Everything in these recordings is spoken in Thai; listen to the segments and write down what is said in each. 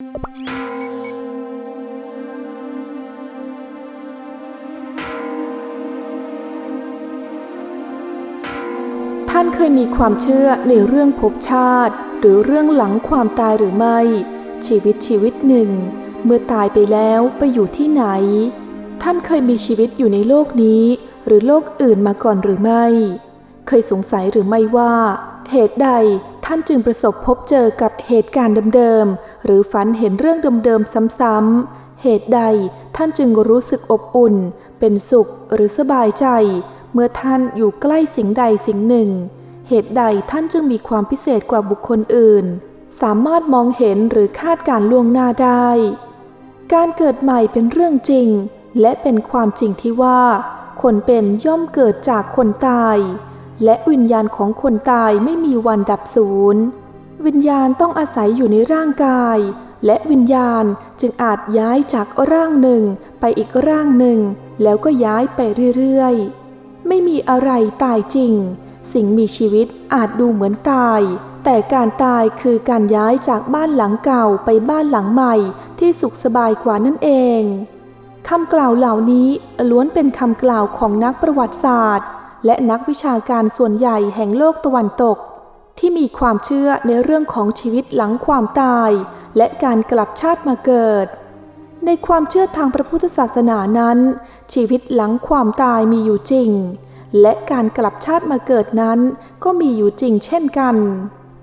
ท่านเคยมีความเชื่อในเรื่องภพชาติ หรือเรื่องหลังความตายหรือไม่ ชีวิตชีวิตหนึ่ง เมื่อตายไปแล้วไปอยู่ที่ไหน ท่านเคยมีชีวิตอยู่ในโลกนี้ หรือโลกอื่นมาก่อนหรือไม่ เคยสงสัยหรือไม่ว่า เหตุใดท่านจึงประสบพบเจอกับเหตุการณ์เดิมๆ หรือฝันเห็นเรื่องเดิมๆซ้ำๆ เหตุใดท่านจึงรู้สึกอบอุ่น เป็นสุขหรือสบายใจ เมื่อท่านอยู่ใกล้สิ่งใดสิ่งหนึ่ง เหตุใดท่านจึงมีความพิเศษกว่าบุคคลอื่น สามารถมองเห็นหรือคาดการ์ล่วงหน้าได้ การเกิดใหม่เป็นเรื่องจริง และเป็นความจริงที่ว่า คนเป็นย่อมเกิดจากคนตาย และวิญญาณของคนตายไม่มีวันดับสูญ วิญญาณต้องอาศัยอยู่ในร่างกาย และวิญญาณจึงอาจย้ายจากร่างหนึ่งไปอีกร่างหนึ่ง แล้วก็ย้ายไปเรื่อยๆ ไม่มีอะไรตายจริง สิ่งมีชีวิตอาจดูเหมือนตาย แต่การตายคือการย้ายจากบ้านหลังเก่าไปบ้านหลังใหม่ที่สุขสบายกว่านั่นเองคำกล่าวเหล่านี้ล้วนเป็นคำกล่าวของนักประวัติศาสตร์ และนักวิชาการส่วนใหญ่แห่งโลกตะวันตก ที่มีความเชื่อในเรื่องของชีวิตหลังความตาย และการกลับชาติมาเกิด ในความเชื่อทางพระพุทธศาสนานั้น ชีวิตหลังความตายมีอยู่จริง และการกลับชาติมาเกิดนั้นก็มีอยู่จริงเช่นกัน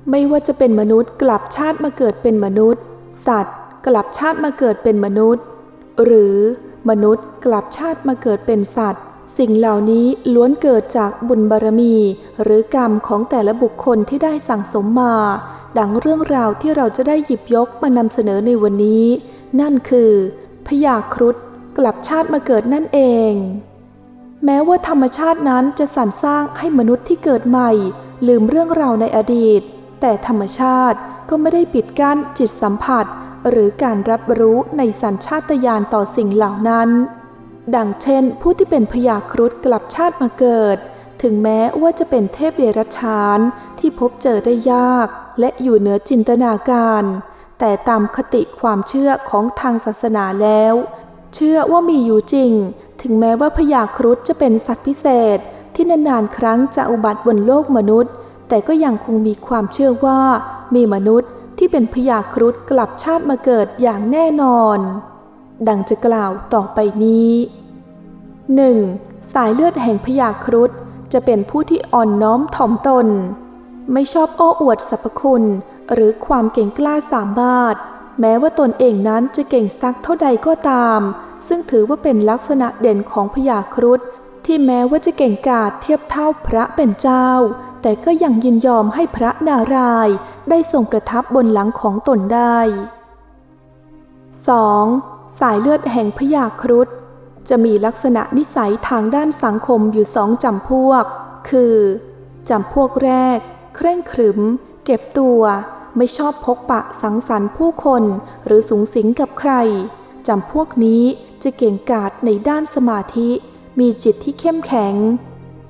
ไม่ว่าจะเป็นมนุษย์ กลับชาติมาเกิดเป็นมนุษย์ สัตว์ กลับชาติมาเกิดเป็นมนุษย์ หรือมนุษย์กลับชาติมาเกิดเป็นสัตว์ สิ่งเหล่านี้ล้วนเกิดจากบุญบารมี หรือกรรมของแต่ละบุคคลที่ได้สั่งสมมา ดังเรื่องราวที่เราจะได้หยิบยกมานำเสนอในวันนี้ นั่นคือพญาครุฑกลับชาติมาเกิดนั่นเอง แม้ว่าธรรมชาตินั้นจะสรรสร้างให้มนุษย์ที่เกิดใหม่ ลืมเรื่องราวในอดีต แต่ธรรมชาติก็ไม่ได้ปิดกั้นจิตสัมผัส หรือการรับรู้ในสัญชาตญาณต่อสิ่งเหล่านั้น ดังเช่น ผู้ที่เป็นพยาครุฑกลับชาติมาเกิด ถึงแม้ว่าจะเป็นเทพเดรัจฉานที่พบเจอได้ยาก และอยู่เหนือจินตนาการ แต่ตามคติความเชื่อของทางศาสนาแล้ว เชื่อว่ามีอยู่จริง ถึงแม้ว่าพญาครุฑจะเป็นสัตว์พิเศษ ที่นานๆครั้งจะอุบัติบนโลกมนุษย์ แต่ก็ยังคงมีความเชื่อว่า มีมนุษย์ที่เป็นพญาครุฑกลับชาติมาเกิดอย่างแน่นอน ดังจะกล่าวต่อไปนี้ 1. สายเลือดแห่งพญาครุฑจะเป็นผู้ที่อ่อนน้อมถ่อมตน ไม่ชอบโอ้อวดสรรพคุณ หรือความเก่งกล้าสามารถ แม้ว่าตนเองนั้นจะเก่งสักเท่าใดก็ตาม ซึ่งถือว่าเป็นลักษณะเด่นของพญาครุฑที่แม้ว่าจะเก่งกาจเทียบเท่าพระเป็นเจ้า แต่ก็ยังยินยอมให้พระนารายได้ทรงประทับบนหลังของตนได้ 2. สายเลือดแห่งพญาครุฑจะมีลักษณะนิสัยทางด้านสังคมอยู่สองจำพวก คือจำพวกแรก เคร่งขรึม เก็บตัวไม่ชอบพกปะสังสรรค์ผู้คนหรือสูงสิงกับใคร จำพวกนี้จะเก่งกาจในด้านสมาธิ มีจิตที่เข้มแข็ง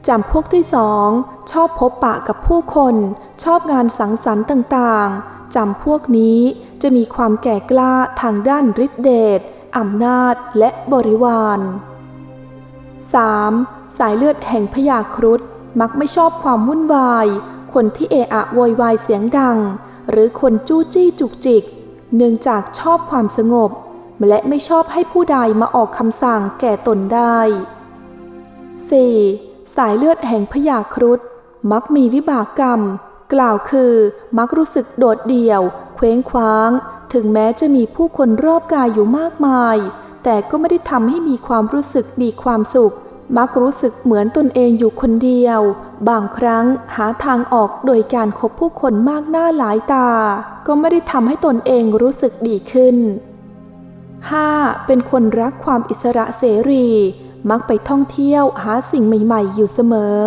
จำพวกที่สองชอบพบปะกับผู้คน ชอบงานสังสรรค์ต่างๆ จำพวกนี้ จะมีความแก่กล้าทางด้านฤทธิเดชอำนาจและบริวาร 3. สายเลือดแห่งพญาครุฑมักไม่ชอบความวุ่นวาย คนที่เอะอะโวยวายเสียงดัง หรือคนจู้จี้จุกจิก เนื่องจากชอบความสงบ และไม่ชอบให้ผู้ใดมาออกคำสั่งแก่ตนได้ 4. สายเลือดแห่งพญาครุฑมักมีวิบากกรรม กล่าวคือมักรู้สึกโดดเดี่ยว เคว้งคว้าง ถึงแม้จะมีผู้คนรอบกายอยู่มากมาย แต่ก็ไม่ได้ทำให้มีความรู้สึกมีความสุข มักรู้สึกเหมือนตนเองอยู่คนเดียว บางครั้งหาทางออกโดยการคบผู้คนมากหน้าหลายตา ก็ไม่ได้ทำให้ตนเองรู้สึกดีขึ้น 5. เป็นคนรักความอิสระเสรี มักไปท่องเที่ยวหาสิ่งใหม่ ๆ อยู่เสมอ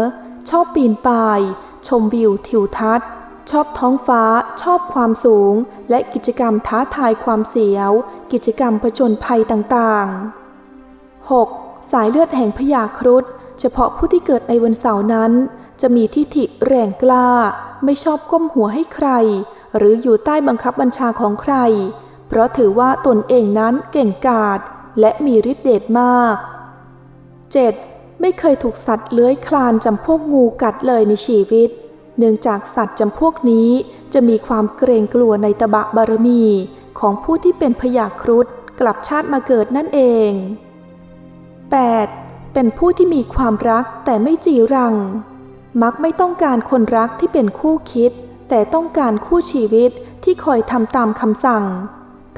ชอบปีนป่าย ชมวิวทิวทัศน์ ชอบท้องฟ้า ชอบความสูง และกิจกรรมท้าทายความเสียว กิจกรรมผจญภัยต่างๆ 6. สายเลือดแห่งพญาครุฑเฉพาะผู้ที่เกิดในวันเสาร์นั้น จะมีทิฐิแรงกล้า ไม่ชอบก้มหัวให้ใคร หรืออยู่ใต้บังคับบัญชาของใคร เพราะถือว่าตนเองนั้นเก่งกาจและมีฤทธิ์เดชมาก 7. ไม่เคยถูกสัตว์เลื้อยคลานจำพวกงูกัดเลยในชีวิต เนื่องจากสัตว์จำพวกนี้จะมีความเกรงกลัวในตบะบารมี ของผู้ที่เป็นพยาครุฑกลับชาติมาเกิดนั่นเอง 8. เป็นผู้ที่มีความรักแต่ไม่จีรัง มักไม่ต้องการคนรักที่เป็นคู่คิด แต่ต้องการคู่ชีวิตที่คอยทำตามคำสั่ง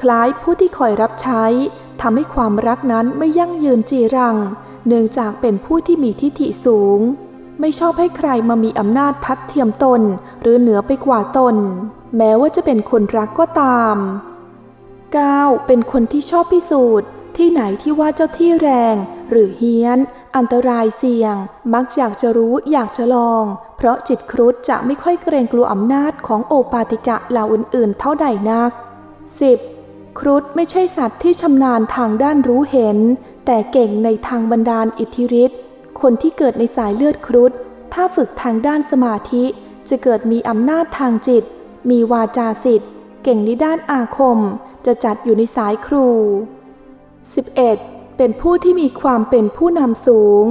คล้ายผู้ที่คอยรับใช้ทำให้ความรักนั้นไม่ยั่งยืนจีรัง เนื่องจากเป็นผู้ที่มีทิฐิสูง ไม่ชอบให้ใครมามีอำนาจทัดเทียมตน หรือเหนือไปกว่าตน แม้ว่าจะเป็นคนรักก็ตาม 9. เป็นคนที่ชอบพิสูจน์ ที่ไหนที่ว่าเจ้าที่แรง หรือเฮี้ยน อันตรายเสี่ยง มักอยากจะรู้อยากจะลอง เพราะจิตครุฑจะไม่ค่อยเกรงกลัวอำนาจของโอปาติกะเหล่าอื่นๆ เท่าใดนัก 10. ครุฑไม่ใช่สัตว์ที่ชำนาญทางด้านรู้เห็น แต่เก่งในทางบันดาลอิทธิฤทธิ์ คนที่เกิดในสายเลือดครุฑถ้าฝึกทางด้านสมาธิ จะเกิดมีอำนาจทางจิต มีวาจาสิทธิ์ เก่งในด้านอาคม จะจัดอยู่ในสายครู 11. เป็นผู้ที่มีความเป็นผู้นำสูง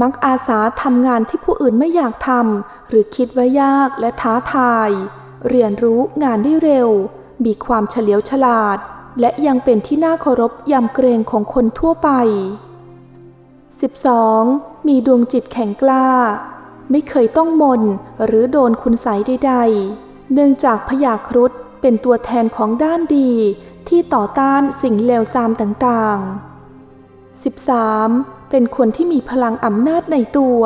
มักอาสาทำงานที่ผู้อื่นไม่อยากทำหรือคิดว่ายากและท้าทาย เรียนรู้งานได้เร็ว มีความเฉลียวฉลาด และยังเป็นที่น่าเคารพยำเกรงของคนทั่วไป 12. มีดวงจิตแข็งกล้า ไม่เคยต้องมนหรือโดนคุณใสยใดๆ เนื่องจากพยาครุฑเป็นตัวแทนของด้านดีที่ต่อต้านสิ่งเลวทรามต่างๆ 13. เป็นคนที่มีพลังอำนาจในตัว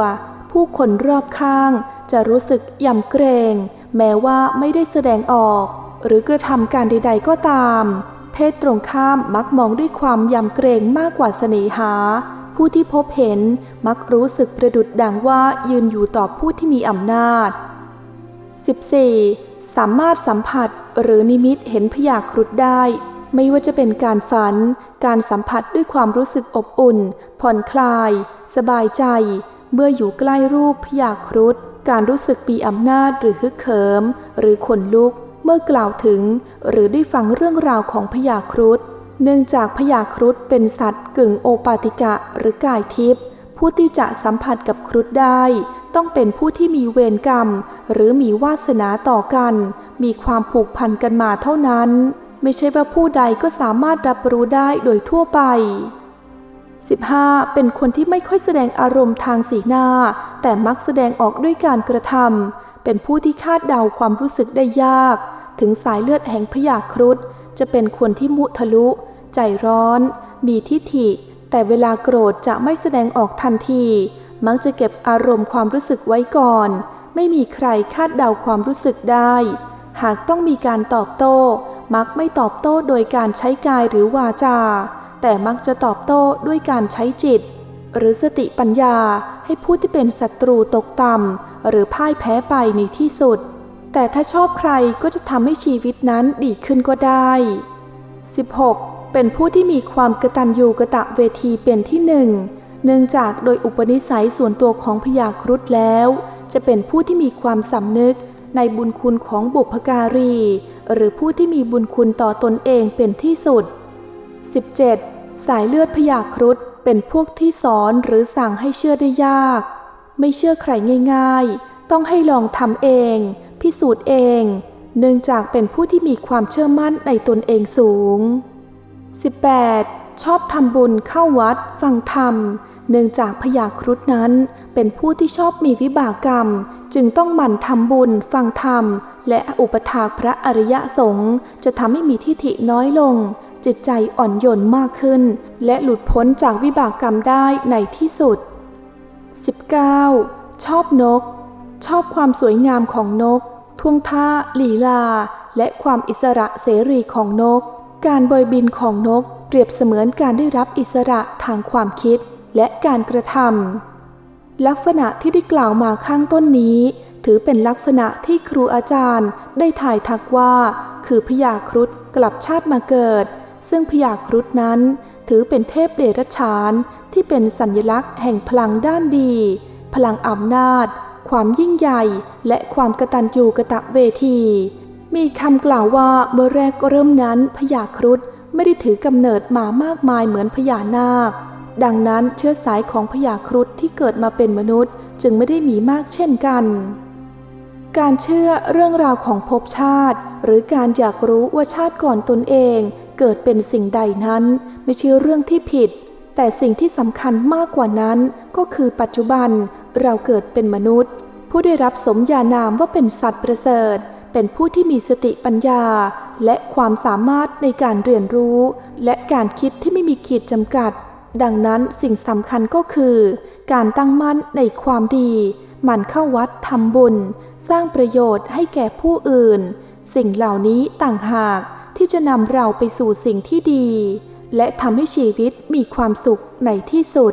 ผู้คนรอบข้างจะรู้สึกยำเกรง แม้ว่าไม่ได้แสดงออก หรือกระทำการใด ๆ ก็ตาม เพศตรงข้ามมักมองด้วยความยำเกรงมากกว่าเสน่หา ผู้ที่พบเห็นมักรู้สึกประดุดดังว่ายืนอยู่ต่อผู้ที่มีอำนาจ 14. สามารถสัมผัสหรือนิมิตเห็นพยาครุฑได้ ไม่ว่าจะเป็นการฝัน การสัมผัสด้วยความรู้สึกอบอุ่น ผ่อนคลาย สบายใจ เมื่ออยู่ใกล้รูปพยาครุฑการรู้สึกมีอำนาจหรือฮึกเหิม หรือขนลุก เมื่อกล่าวถึง หรือได้ฟังเรื่องราวของพยาครุฑ เนื่องจากพยาครุฑเป็นสัตว์กึ่งโอปาติกะหรือกายทิพย์ผู้ที่จะสัมผัสกับครุฑได้ ต้องเป็นผู้ที่มีเวรกรรม หรือมีวาสนาต่อกัน มีความผูกพันกันมาเท่านั้น ไม่ใช่ว่าผู้ใดก็สามารถรับรู้ได้โดยทั่วไป 15. เป็นคนที่ไม่ค่อยแสดงอารมณ์ทางสีหน้า แต่มักแสดงออกด้วยการกระทำเป็นผู้ที่คาดเดาความรู้สึกได้ยาก ถึงสายเลือดแห่งพยาครุฑ จะเป็นคนที่มุทะลุ ใจร้อน มีทิฐิ แต่เวลาโกรธจะไม่แสดงออกทันที มักจะเก็บอารมณ์ความรู้สึกไว้ก่อน ไม่มีใครคาดเดาความรู้สึกได้ หากต้องมีการตอบโต้ มักไม่ตอบโต้โดยการใช้กายหรือวาจา แต่มักจะตอบโต้ด้วยการใช้จิต หรือสติปัญญาให้ผู้ที่เป็นศัตรูตกต่ำหรือพ่ายแพ้ไปในที่สุด แต่ถ้าชอบใครก็จะทำให้ชีวิตนั้นดีขึ้นก็ได้ 16. เป็นผู้ที่มีความกระตัญญูกระตะเวทีเป็นที่หนึ่งเนื่องจากโดยอุปนิสัยส่วนตัวของพยาครุฑแล้ว จะเป็นผู้ที่มีความสำนึกในบุญคุณของบุพการี หรือผู้ที่มีบุญคุณต่อตนเองเป็นที่สุด 17. สายเลือดพยาครุฑเป็นพวกที่สอนหรือสั่งให้เชื่อได้ยาก ไม่เชื่อใครง่าย ๆ ต้องให้ลองทำเอง พิสูจน์เอง เนื่องจากเป็นผู้ที่มีความเชื่อมั่นในตนเองสูง 18. ชอบทำบุญเข้าวัด ฟังธรรม เนื่องจากพยาครุฑนั้น เป็นผู้ที่ชอบมีวิบากกรรม จึงต้องหมั่นทำบุญ ฟังธรรม และอุปถากพระอริยสงฆ์จะทำให้มีทิฐิน้อยลง จิตใจอ่อนโยนมากขึ้น และหลุดพ้นจากวิบากกรรมได้ในที่สุด 19. ชอบนก ชอบความสวยงามของนก ท่วงท่าลีลา และความอิสระเสรีของนก การบอยบินของนกเปรียบเสมือนการได้รับอิสระทางความคิดและการกระทำลักษณะที่ได้กล่าวมาข้างต้นนี้ ถือเป็นลักษณะที่ครูอาจารย์ได้ถ่ายทักว่า คือพยาครุฑกลับชาติมาเกิด ซึ่งพยาครุฑนั้น ถือเป็นเทพเดรัจฉานที่เป็นสัญลักษณ์แห่งพลังด้านดี พลังอำนาจ ความยิ่งใหญ่ และความกระตัญญูกระตะเวทีมมีคำกล่าวว่าเมื่อแรกเริ่มนั้นพญาครุฑไม่ได้ถือกำเนิดมามากมายเหมือนพญานาค ดังนั้นเชื้อสายของพญาครุฑที่เกิดมาเป็นมนุษย์ จึงไม่ได้มีมากเช่นกัน การเชื่อเรื่องราวของภพชาติ หรือการอยากรู้ว่าชาติก่อนตนเองเกิดเป็นสิ่งใดนั้น ไม่ใช่เรื่องที่ผิด แต่สิ่งที่สำคัญมากกว่านั้นก็คือปัจจุบัน เราเกิดเป็นมนุษย์ ผู้ได้รับสมญานามว่าเป็นสัตว์ประเสริฐ เป็นผู้ที่มีสติปัญญา และความสามารถในการเรียนรู้ และการคิดที่ไม่มีขีดจำกัด ดังนั้นสิ่งสำคัญก็คือ การตั้งมั่นในความดีหมั่นเข้าวัดทำบุญ สร้างประโยชน์ให้แก่ผู้อื่น สิ่งเหล่านี้ต่างหากที่จะนำเราไปสู่สิ่งที่ดี และทำให้ชีวิตมีความสุขในที่สุด